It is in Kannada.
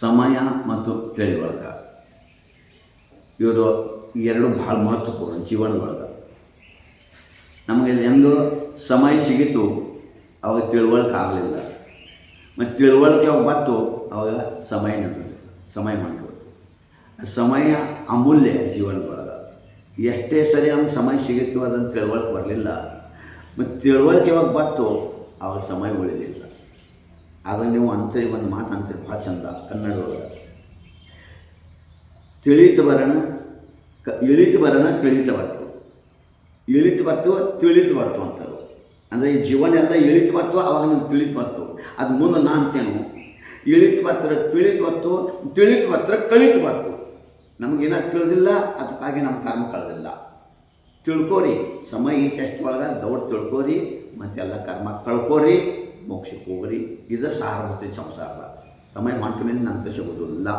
ಸಮಯ ಮತ್ತು ತಿಳಿವರ್ಗ ಇವರು ಎರಡು ಭಾಳ ಮಹತ್ವಪೂರ್ಣ ಜೀವನದೊಳಗೆ ನಮಗೆ ಎಂದು ಸಮಯ ಸಿಗಿತು, ಅವಾಗ ತಿಳುವಳಿಕೆ ಆಗಲಿಲ್ಲ. ಮತ್ತು ತಿಳುವಳಿಕೆ ಅವಾಗ ಬಂತು, ಅವಾಗ ಸಮಯ ನಡೆದಿಲ್ಲ ಸಮಯ ಮಾಡ್ಬೋದು ಸಮಯ ಅಮೂಲ್ಯ ಜೀವನದೊಳಗೆ ಎಷ್ಟೇ ಸರಿ ನಮ್ಗೆ ಸಮಯ ಸಿಗಿತ್ತು ಅದನ್ನು ತಿಳುವಳಿಕೆ ಬರಲಿಲ್ಲ. ಮತ್ತು ತಿಳುವಳಿಕೆ ಯಾವಾಗ ಬಂತು, ಅವಾಗ ಸಮಯ ಉಳಿಲಿಲ್ಲ. ಆಗ ನೀವು ಅಂತೇಳಿ ಒಂದು ಮಾತು ಅಂತೀರಿ ಭಾಳ ಚಂದ, ಕನ್ನಡದೊಳಗೆ. ತಿಳಿತು ಬರೋಣ ಕ, ಇಳಿತು ಬರೋಣ ತಿಳಿತು ಬರ್ತು ಇಳಿತು ಬರ್ತು ತಿಳಿತು ಬರ್ತು ಅಂತಾರೆ. ಅಂದರೆ ಈ ಜೀವನ ಎಲ್ಲ ಇಳಿತು ಬರ್ತು ಅವಾಗ ನಿಮ್ಗೆ ತಿಳಿತು ಬರ್ತು ಅದು ಮುಂದೆ ನಾ ಅಂತೇನು. ಇಳಿತು ಬರ್ತಾರೆ ತಿಳಿತು ಬರ್ತು ತಿಳಿತು ಬರ್ತಾರೆ ಕಳಿತು ಬರ್ತು ನಮಗೇನ ತಿಳಿದಿಲ್ಲ, ಅದಕ್ಕಾಗಿ ನಮ್ಮ ಕರ್ಮ ಕಳೆದಿಲ್ಲ. ತಿಳ್ಕೋರಿ, ಸಮಯ ಈ ಟೆಸ್ಟ್ ಒಳಗೆ, ದೌಡ್ ತಿಳ್ಕೋರಿ, ಮತ್ತೆಲ್ಲ ಕರ್ಮ ಕಳ್ಕೋರಿ. ಮೋಕ್ಷಕ್ಕೆ ಹೋಗ್ರಿ ಇದು ಸಾರಭೂತಿ ಸಂಸಾರದ ಸಮಯ ಮಾಡ್ಕೊಂಡ್ಮೇಲೆ ನಂತರ ಸಿಗೋದಿಲ್ಲ